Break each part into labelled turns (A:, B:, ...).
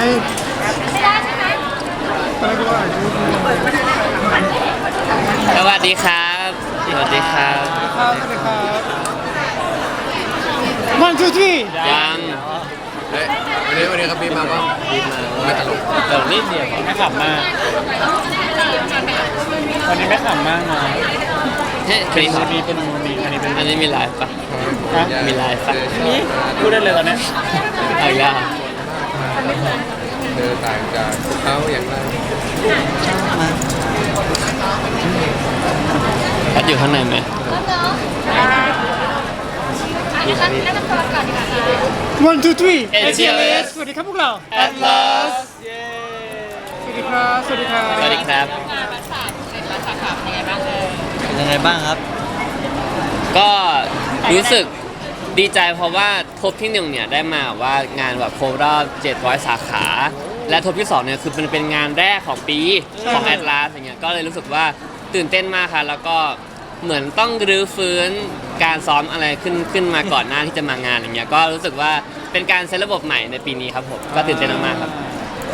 A: สวัสดีครับ สวัสดีครับ
B: ครับสวัสดีครับวันทูที่
A: ยัง
C: เฮ้ยวันนี้วันนี้ครับพี่มาว่าไม่ตลก
A: เดี๋ยวนิดเดียว
B: ไม่ขำมาก วันนี้ไม่ขำมากนะ
A: เฮ้ย
B: เป็น
A: มี
B: มีเป็นมีอันนี้เป็น
A: อันนี้มีไลฟ์ปะ
B: ฮะ
A: มีไลฟ์ปะ
B: มีพูดได้เลยตอนเนี้ย
A: เอาอีกแล้ว
C: เธอต่างจากเขาอย่างไร
A: พัดอยู่ข้างในไหม
D: แล้วเนาะอันนี้แนะนำตัวก่อนดีกว่าค่ะ
B: วันทูที่
A: ATLS
B: สวัสดีครับพวกเรา
A: Atlas
B: สวัสดีครับ สวัสดีครับ
A: สวัสดีครับ
E: เป็นยังไงบ้างครับ
A: ก็รู้สึกดีใจเพราะว่า ทบที่หนึ่งเนี่ยได้มาว่างานแบบครบรอบ700 สาขา และทบที่สองเนี่ยคือมันเป็นงานแรกของปีของแอดลาสอย่างเงี้ยก็เลยรู้สึกว่าตื่นเต้นมากค่ะ แล้วก็เหมือนต้องรื้อฟื้นการซ้อมอะไรขึ้นขึ้นมาก่อนหน้าที่จะมางานอย่างเงี้ยก็รู้สึกว่าเป็นการเซตระบบใหม่ในปีนี้ครับผมก็ตื่นเต้นมากๆครับ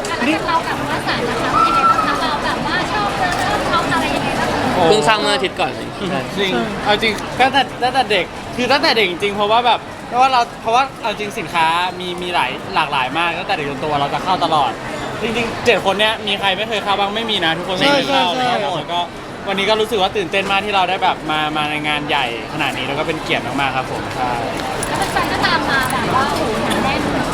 D: แล้วเราแบบว่าสารนะคะเป็นยังไงบ้างคะเราแบบว่าชอบเดินชอบชอบอะไรยังไงบ้างคะ
A: เพิ่งสร้างเมื่ออาทิตย์ก่อนเอง
B: จริงเอาจริงตั้งแต่ตั้งแต่เด็กคือตั้งแต่เด็กจริงๆเพราะว่าแบบ เพราะว่าเราเพราะว่าเอาจริงสินค้ามีมีหลายหลากหลายมากตั้งแต่เด็กจนโตเราจะเข้าตลอด จริงๆเจ็ดคนเนี้ยมีใครไม่เคยเข้าบ้างไม่มีนะ ทุกคนไม่เคยเข้าเลยครับผมแล้วก็วันนี้ก็รู้สึกว่าตื่นเต้นมากที่เราได้แบบมามาในงานใหญ่ขนาดนี้แล้วก็เป็นเกียรติมากๆครับผมใช่
D: แล้วแฟนๆก็ตามมาแบบว่าโอ้โหหนาแน่นมาก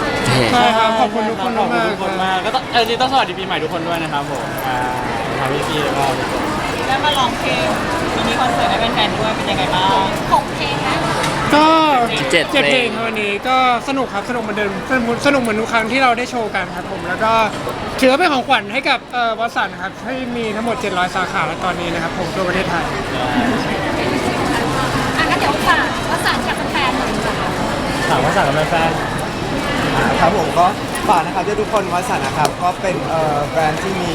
B: ใช่ครับขอบคุณทุกคนขอบคุณทุกคนมากก็ต้องเออจริงๆต้องสวัสดีปีใหม่ทุกคนด้วยนะครับผมอ่าทางพี่ๆแล้วก็ทุกคน
F: ได้มาลองเพลงมินิคอนเสิร์ตให้แฟนๆด้วยเป็นยังไงบ้าง
D: หกเพลงนะ
B: ก็
A: เจ็ด
B: เจ็ด
A: เพ
B: เพ
A: ล
B: ล
A: ง
B: งครับวันนี้ก็สนุกครับสนุกเหมือนเดิมสนุกสนุกเหมือนทุกครั้งที่เราได้โชว์กันครับผมแล้วก็ถือว่าเป็นของขวัญให้กับเอ่อวสันต์ครับให้มีทั้งหมด 700 สาขาแล้วตอนนี้นะครับผมทั่วประเทศไทย
D: อะงั้นเดี๋ยวฝากว่าสารกับแฟนๆหน่อยดีกว่าค่ะ
B: ถามวสันต์กับแฟน
G: ครับผมก็ ฝากนะครับทุกคนวัสันนะครับก็เป็นเอ่อแบรนด์ที่มี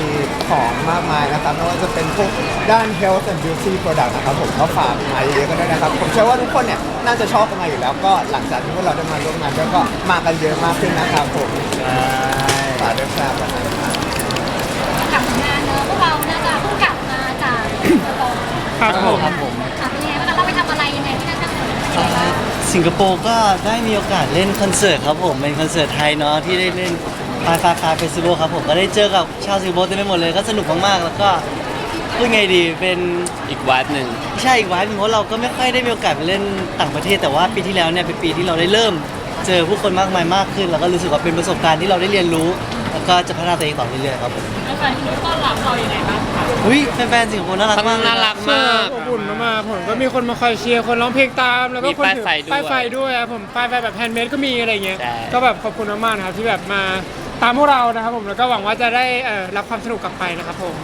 G: ของมากมายนะครับไม่ว่าจะเป็นพวกด้าน health and beauty product นะครับผมก็ฝากมาเยอะๆกันด้วยนะครับ ผมเชื่อว่าทุกคนเนี่ยน่าจะชอบกันมาอยู่แล้ว ก็หลังจากที่พวกเราได้มาร่วมงานด้วยก็มากันเยอะมากขึ้นนะครับผมฝากด้วยครับ
D: กลับงานเนอะพวกเราน่าจะเพิ่งกลับมาจากสิงคโปร์
B: ๆครับผม
E: ครับผม
D: อะเป็นยังไงบ้างคะเราไปทำอะไรยังไงที่นั่นกันเป็นยังไงบ้าง
E: สิงคโปร์ก็ได้มีโอกาสเล่นคอนเสิร์ตครับผมเป็นคอนเสิร์ตไทยเนาะที่ได้เล่นฟาฟาฟาเฟสติวัลครับผมก็ได้เจอกับชาวสิงคโปร์เต็มไปหมดเลยก็สนุกมากๆแล้วก็พูดไงดีเป็น
A: อีกวัดหนึ่ง
E: ใช่อีกวันหนึ่งเพราะเราก็ไม่ค่อยได้มีโอกาสไปเล่นต่างประเทศ แต่ว่าปีที่แล้วเนี่ยเป็นปีที่เราได้เริ่ม เจอผู้คนมากมายมากขึ้น แล้วก็รู้สึกว่าเป็นประสบการณ์ที่เราได้เรียนรู้แล้ว ก็จะพัฒนาตัวเองต่อเรื่อยๆครับผม
F: แฟนๆที่นู่นต้อนรับเราอย่างไรบ้างคะ
E: อุ้ยแฟนๆสิงคโปร์น่ารัก
A: เขา
E: มาก
A: น่ารัก
B: ใช่
A: มาก
B: อบอุ่นมากๆผมก็มีคนมาคอยเชียร์ คนร้องเพลงตาม แล้วก็
A: มี
B: คน
A: ป้าย
B: ถือ
A: ไฟด้วย
B: ป้ายไฟด้วยครับผมป้ายไฟแบบแฮนด์เมดก็มีอะไรเงี้ย
A: ใช่
B: ก็แบบขอบคุณมากๆนะครับที่แบบมาตามพวกเรานะครับผม แล้วก็หวังว่าจะได้เอ่อรับความสนุกกลับไปนะครับผม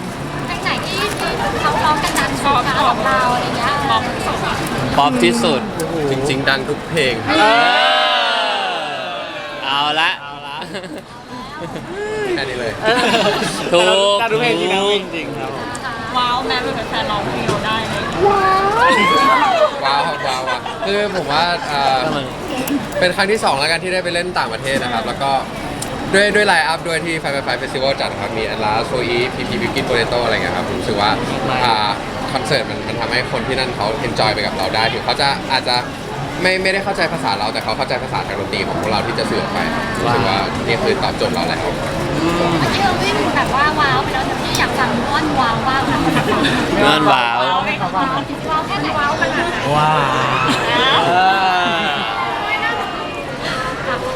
D: เพลงไหนที่ที่เขาร้องกันดังชอบคะของเราอะไรเงี้ย
F: ลองสองสาม
A: ป๊อปที่สุด
C: จริง ๆ ดังทุกเพลงครับ
A: เออเอาละ
C: แค่นี้เลย
A: ถูก
B: แต่ดูเพลงจริงนะจริงๆครับผม
F: ว้าวแม้เป็นแฟนๆลองเพลงเราได้เลย
C: ว้าวครับว้าวอะคือผมว่าเอ่อเป็นครั้งที่2แล้วกันที่ได้ไปเล่นต่างประเทศนะครับ แล้วก็ด้วยด้วยไลน์อัพด้วยที่ไฟไฟไฟเฟสติวัลจัดครับ มีอันลาโซอีพีพีบิวกินโปเตโตอะไรเงี้ยครับผมรู้สึกว่าอ่าคอนเสิร์ตมันมันทำให้คนที่นั่นเขาเอนจอยไปกับเราได้ถึงเขาจะอาจจะ ไม่ไม่ได้เข้าใจภาษาเราแต่เขาเข้าใจภาษาทางดนตรีของพวกเราที่จะสื่อออกไปรู้สึกว่านี่คือตอบโจทย์เราแล้ว
D: เมื่อกี้เราวิ่งแบบว่าว้าวไปแล้วแต่พี่อยากฟังม้วนว้าวบ้างค่ะ
A: นอนว้าว
D: ว้าวแค่ไหนว้าวขนาดไหน
E: ว้าว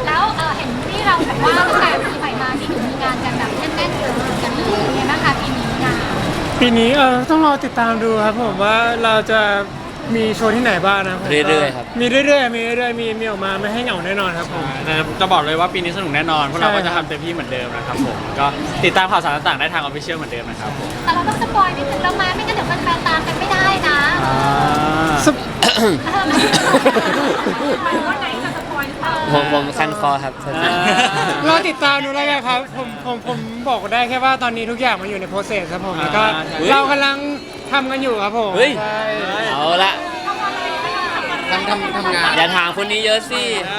D: แล้วเออเห็นที่เราแบบว่าตั้งแต่ปีใหม่มาที่ถึงมีงานกันแบบแน่นๆเลยกันเลยยังไงบ้างคะปีนี้งาน
B: ปีนี้เออต้องรอติดตามดูครับผมว่าเราจะ มีโชว์ที่ไหนบ้างนะผม
A: เรื่อยๆครับ
B: มีเรื่อยๆมีเรื่อยๆมีมีออกมาไม่ให้เหงาแน่นอนครับผม
H: จะบอกเลยว่าปีนี้สนุกแน่นอนพวกเรา
B: ใช่
H: ก็จะ
B: ครับ
H: ทำเต็มที่เหมือนเดิมนะครับผมก็ติดตามข่าวสารต่างๆได้ทางออฟฟิเชียลเหมือนเดิมนะครับผม
D: แต่เราต้องสปอยนิดนึงเรามาไม่งั้นเดี๋ยวแฟนๆตามกันไม่ได้นะ
B: สป
D: เออหมายว่าไหนจะสปอยหรือเปล่า
A: ผมผมคันคอครับ
B: รอติดตามดูแล้วกันครับผมผมผมบอกได้แค่ว่าตอนนี้ทุกอย่างมันอยู่ในโปรเซสครับผมแล้วก็
H: อ่าใช่
B: เรากำลัง ทำกันอยู่ครับผม
A: เฮ้ย
B: ใช่
A: เอาละ
C: ทำทำทำงาน
A: อย่าถามคนนี้เยอะสิ
D: เ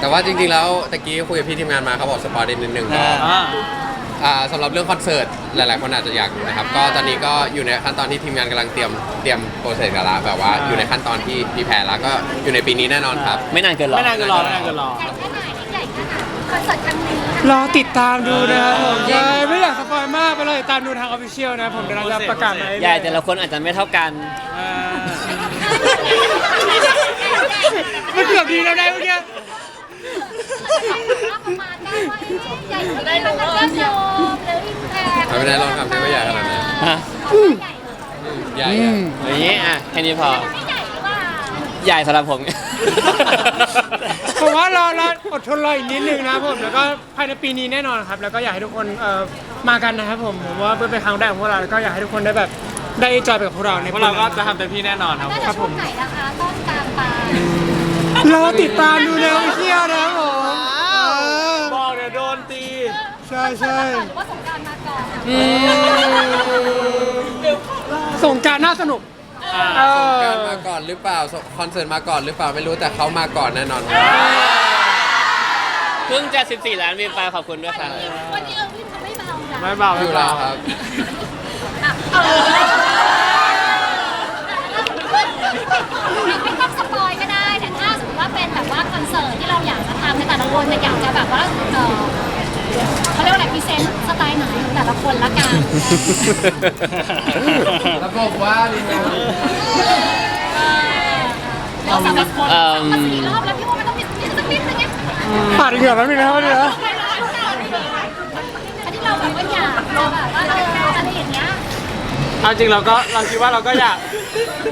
D: แต่
C: ว่าจริงๆแล้วตะกี้คุยกับพี่ทีมงานมาเขาบอกสปอยนิดนึงก็
B: อ่า
C: อ่าสำหรับเรื่องคอนเสิร์ตหลายๆคนอาจจะอยากดูนะครับ ก็ตอนนี้ก็อยู่ในขั้นตอนที่ทีมงานกำลังเตรียมเตรียมโปรเซสกันละแบบว่าอยู่ในขั้นตอนที่มีแผนแล้วก็อยู่ในปีนี้แน่นอนครับ
A: ไม่นานเกินหรอก
B: ไม่นานเกินรอไม่นานเกินรอ
D: ใหญ่แค่ ค่ไหนคอนเสิร์ตครั้งนี้นะ
I: รอติดตามดูนะครับผมใช่ไม่อยากสปอยมากไปเลยติดตามดูทางออฟฟิเชียลนะผมเดี๋ยวเราจะประกาศมาเรื่อยๆ
A: ใหญ่แต่ละคนอาจจะไม่เท่ากัน
B: อ่า
I: มันเกือบดีแล้วได้เมื่อกี้
D: ประมาณได้ว่าใหญ่ได้รู้ว่าจะโยมหรืออินแพค
C: ไม่เป็นไรลองทำได้ไม่ใหญ่ขนาดนั้น
A: ฮะ
D: ใหญ่เหรอ
C: ใหญ่อะ
A: อย่างนี้อะแค่นี้พอ
D: ใหญ่
A: สำหรับผม
I: ผมว่ารอรออดทนรออีกนิดนึงนะครับผมแล้วก็ภายในปีนี้แน่นอนครับ แล้วก็อยากให้ทุกคนเอ่อมากันนะครับผมผมว่าเป็นครั้งแรกของพวกเราแล้วก็อยากให้ทุกคนได้แบบได้จอยไปกับพวกเราใน
B: พวกเราก็จะทำเต็มที่แน่นอนครับ
D: น่าจะช่วงไหนนะคะต้นกลางปลาย
I: รอติดตามดูในออฟฟิเชียลนะครับผมเออ
B: บอกเดี๋ยวโดนตี
I: ใช่ใช่
D: หรือว่าสงกรารมาก่อน
I: ส่งกรารน่าสนุก เออ
C: การมาก่อนหรือเปล่าคอนเสิร์ตมาก่อนหรือเปล่าไม่รู้แต่เขามาก่อนแน่นอนครับ
A: เพิ่งจะ 14 ล้านวิวไปขอบคุณด้วยครับ
D: วันนี้เออพี่ทำไม่เบานะ
B: ไม่เบา
C: อ
B: ไม่
C: ยู่แล้
B: เบา ว
C: ครับ
D: อะเออไม่ต้องสปอยก็ได้แต่ถ้าสมมติว่าเป็นแบบว่าคอนเสิร์ตที่เราอยากจะทำในแต่ละคนเนี่ยอยากจะแบบว่าเออ เขาเรียกว่าอะไรพรีเซนต์สไตล์ไหนของแต่ละคนละกัน
C: แล้วบอกว่าดีนะ
D: เราสามารถคน
A: เอิ่ม
D: มาสี่รอบแล้วพี่ว่ามันต้องมีสักนิดนึงไง
I: ปาดเหงื่อแป๊บนึงนะครับเนี่ย
D: อันที่เราแบบว่าอยากจะแบบว่าเอออะไรอย่างเงี้ย
B: เอาจริงเราก็เราคิดว่าเราก็อยาก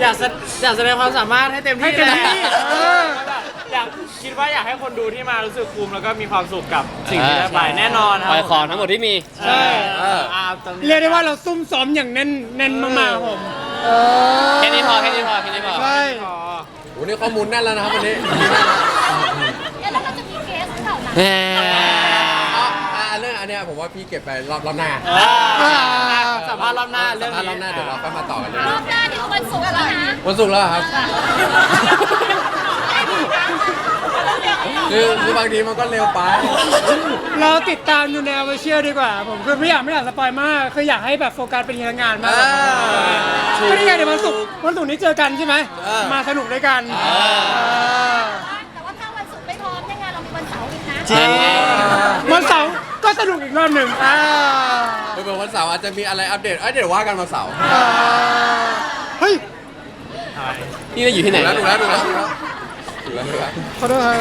B: อยากแสอยากแสดงความสามารถให้เต็มที่
I: ให้เต็มที่
B: แหละ
I: เออ
B: อยาก คิดว่าอยากให้คนดูที่มารู้สึกภูมิแล้วก็มีความสุขกับสิ่งที่ได้ไปแน่นอนค
A: ป
B: รับ
A: ล่อยของทั้งหมดที่มี
B: ใช่
C: เออ
B: อ่าตรงนี้
I: เรียกได้ว่าเราซุ่มซ้อมอย่างแน่นแน่นมากๆครับผมเออ
A: แค่นี้พอแค่นี้พอแค่นี้พอ
I: ใช่
B: อ๋อ
C: โอ้นี่ข้อมูลแน่นแล้วนะครับวันนี้
D: แล้วเราจะมีเกสเท่านั้น
A: แหม
C: อ๋ออ่าเรื่องอันเนี้ยผมว่าพี่เก็บไปรอบรอบหน้า
B: อ่าสัมภาษณ์รอบหน้าเรื่อง
C: สัมภาษณ์ร
B: นี้
C: อบหน้าเดี๋ยวเราก็มาต่อกันเรื่อง
D: รอ
C: นี้
D: บหน้าเดี๋ยววันศุกร์แล้วนะ
C: วันศุกร์แล้วเหรอครับ คือคือบางทีมันก็เร็วไป
I: เราติดตามดูในออฟฟิเชียลดีกว่า ผมคือไม่อยากไม่อยากสปอยมาก คืออยากให้แบบโฟกัสเป็นงานมากกว่า
C: อ่า
I: ก็นี่ไงเดี๋ยววันศุกร์วันศุกร์นี้เจอกันใช่ไหม
C: เออ
I: มาสนุกด้วยกันเออ
D: แต่ว่าถ้าวันศุกร์ไม่พร้อมเนี่ยงานเรามีวันเสาร์อีกนะ
E: จริง
I: วันเสาร์ก็สนุกอีกรอบหนึ่งอ่า
C: เผื่อวันเสาร์อาจจะมีอะไรอัปเดตเอ้ยเดี๋ยวว่ากันวันเสาร์
I: อ่าเฮ้ย
A: นี่เราอยู่ที่ไหน
C: ดูแล้วดูแล้วดูแล้วดูแล้ว ดูแล้ว
I: ขอโทษครั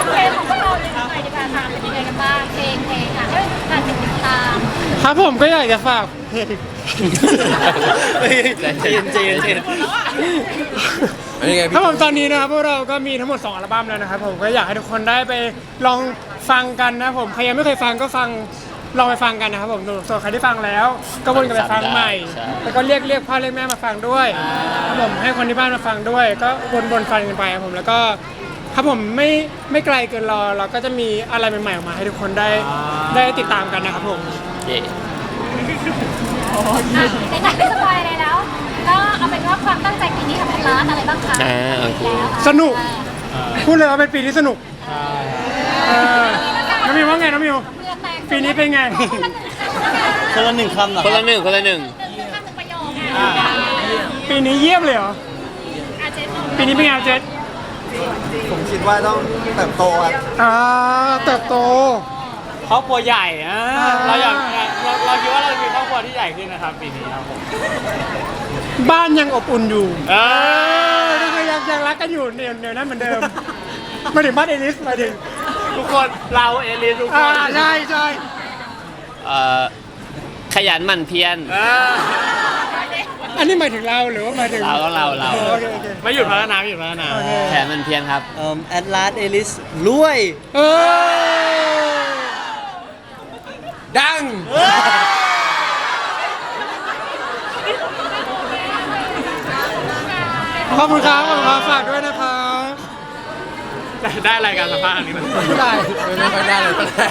I: บ
D: เพลงของพวกเราเลยหน่อยดีกว่าค่ะเป็นยังไงกันบ้างเพลงเพลงอะให้การติดตาม
I: ครับผมก็อยากจะฝากเพลง
A: ใจเย็นใจเย็นใจเย็น
C: อันนี้ไง
I: ค
C: พี่
I: รับผมตอนนี้นะครับพวกเราก็มีทั้งหมด 2 อัลบั้มแล้วนะครับผมก็อยากให้ทุกคนได้ไปลองฟังกันนะผมใครยังไม่เคยฟังก็ฟัง ลองไปฟังกันนะครับผมส่วนใครที่ฟังแล้ว ก็วนกลับไปฟังใหม่แล้วก็เรียกเรียกพ่อเรียกแม่มาฟังด้วยครับผมให้คนที่บ้านมาฟังด้วย ก็วนวนฟังกันไปครับผมแล้วก็ครับผมไม่ไม่ไกลเกินรอเราก็จะมีอะไรใหม่ๆออกมาให้ทุกคนได้ได้ติดตามกันนะครับผม
A: เย่
D: อะในไหนไม่สปอยอะไรแล้ว ก็เอาเป็นว่าความตั้งใจปีนี้ทำเป็นร้านอะไรบ้างคะ
A: อ่าโอเค
D: แล้วค่ะ
I: สนุก พูดเลยว่าเป็นปีที่สนุกเออ น้องมิวว่าไงน้องมิว
D: เพื่อแตก
I: ปีนี้เป็นไง
E: คนละหนึ่งคำเหรอ
A: คนละหนึ่งคนละหนึ่ง
D: หนึ่งคำหนึ่งประโยคอะ
I: ปีนี้เยี่ยมเลยเหรอ
D: อาเจน
I: ปีนี้เป็นไงเจษ
G: ผมคิดว่าต้องเติบโตครับ
I: อ่าเติบโต
B: ครอบครัวใหญ่อะ
I: อ่า
B: เราอยากเราเราคิดว่าเราจะมีครอบครัวที่ใหญ่ขึ้นนะครับปีนี้ครับผม
I: บ้านยังอบอุ่นอยู่
B: เอ
I: เอ
B: อ
I: อก็คือยังยังรักกันอยู่เดี๋ยวเดี๋ยวนั้นเหมือนเดิมหมายถึงบ้านเอลิสหมายถึง
B: ทุกคนเราเอลิสทุกค
I: อ่านใช่ใช่
A: เอ่อขยันหมั่นเพียร
B: เออ
I: อันนี้หมายถึงเราหรือว่าหมายถึง
A: เราก็เราเรา
I: โอเคโอเค
B: ไม่หยุดพัฒนาไม่หยุดพัฒนา
I: โอเค
A: แขนหมันเพียรครับ
E: เอ่อแอดลาสเอลิสรวย
I: เออ
C: ดัง
I: ขอบคุณครับขอบคุณครับฝากด้วยนะครับ
B: ได้รายการสัมภาษณ์อันนี้มัน
I: ไม่ได้
C: ไม่ค่อยได้เลยก็
D: ได้